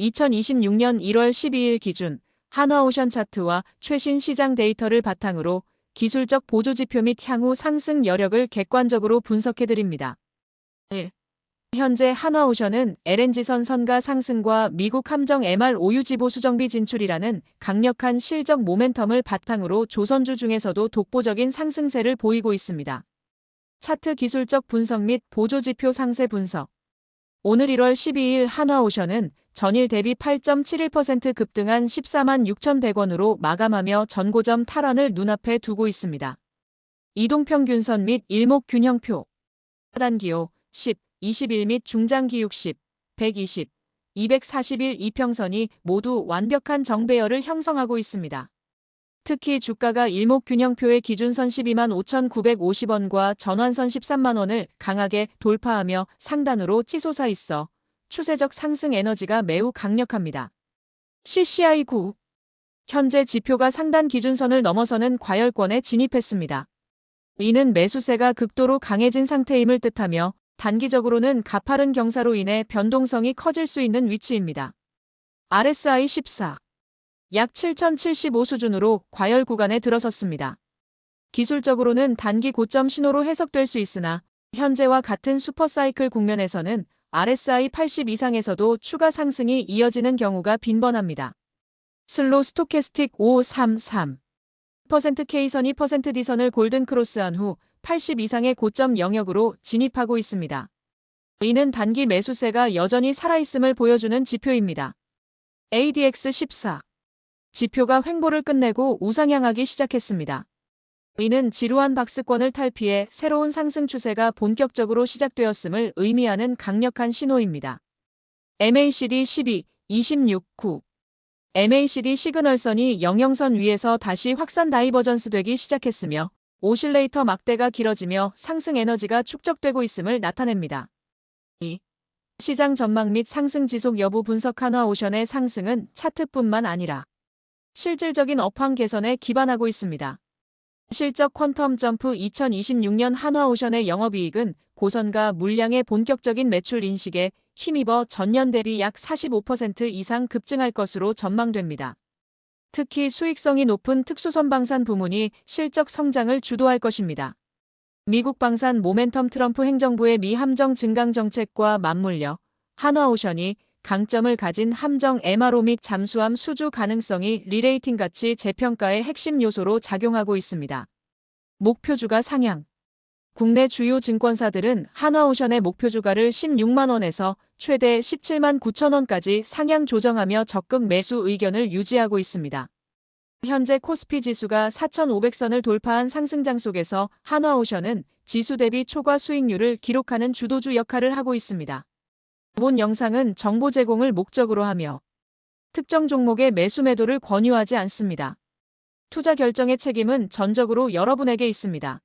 2026년 1월 12일 기준 한화오션 차트와 최신 시장 데이터를 바탕으로 기술적 보조지표 및 향후 상승 여력을 객관적으로 분석해드립니다. 1. 현재 한화오션은 LNG선 선가 상승과 미국 함정 MR 오유지보 수정비 진출이라는 강력한 실적 모멘텀을 바탕으로 조선주 중에서도 독보적인 상승세를 보이고 있습니다. 차트 기술적 분석 및 보조지표 상세 분석 오늘 1월 12일 한화오션은 전일 대비 8.71% 급등한 14만 6,100원으로 마감하며 전고점 탈환을 눈앞에 두고 있습니다. 이동평균선 및 일목균형표 하단기호 10, 21 및 중장기 60, 120, 241 이평선이 모두 완벽한 정배열을 형성하고 있습니다. 특히 주가가 일목균형표의 기준선 12만 5,950원과 전환선 13만 원을 강하게 돌파하며 상단으로 치솟아 있어 추세적 상승 에너지가 매우 강력합니다. CCI 9 현재 지표가 상단 기준선을 넘어서는 과열권에 진입했습니다. 이는 매수세가 극도로 강해진 상태임을 뜻하며 단기적으로는 가파른 경사로 인해 변동성이 커질 수 있는 위치입니다. RSI 14 약 7075 수준으로 과열 구간에 들어섰습니다. 기술적으로는 단기 고점 신호로 해석될 수 있으나 현재와 같은 슈퍼사이클 국면에서는 RSI 80 이상에서도 추가 상승이 이어지는 경우가 빈번합니다. 슬로 스토캐스틱 533 K선 2% D선을 골든 크로스한 후 80 이상의 고점 영역으로 진입하고 있습니다. 이는 단기 매수세가 여전히 살아있음을 보여주는 지표입니다. ADX 14 지표가 횡보를 끝내고 우상향하기 시작했습니다. 이는 지루한 박스권을 탈피해 새로운 상승 추세가 본격적으로 시작되었음을 의미하는 강력한 신호입니다. MACD 12, 26, 9 MACD 시그널선이 영영선 위에서 다시 확산 다이버전스 되기 시작했으며 오실레이터 막대가 길어지며 상승 에너지가 축적되고 있음을 나타냅니다. 2. 시장 전망 및 상승 지속 여부 분석 한화 오션의 상승은 차트뿐만 아니라 실질적인 업황 개선에 기반하고 있습니다. 실적 퀀텀 점프 2026년 한화오션의 영업이익은 고선과 물량의 본격적인 매출 인식에 힘입어 전년 대비 약 45% 이상 급증할 것으로 전망됩니다. 특히 수익성이 높은 특수선방산 부문이 실적 성장을 주도할 것입니다. 미국 방산 모멘텀 트럼프 행정부의 미 함정 증강 정책과 맞물려 한화오션이 강점을 가진 함정 MRO 및 잠수함 수주 가능성이 리레이팅 가치 재평가의 핵심 요소로 작용하고 있습니다. 목표 주가 상향 국내 주요 증권사들은 한화오션의 목표 주가를 16만원에서 최대 17만 9천원까지 상향 조정하며 적극 매수 의견을 유지하고 있습니다. 현재 코스피 지수가 4,500선을 돌파한 상승장 속에서 한화오션은 지수 대비 초과 수익률을 기록하는 주도주 역할을 하고 있습니다. 본 영상은 정보 제공을 목적으로 하며 특정 종목의 매수 매도를 권유하지 않습니다. 투자 결정의 책임은 전적으로 여러분에게 있습니다.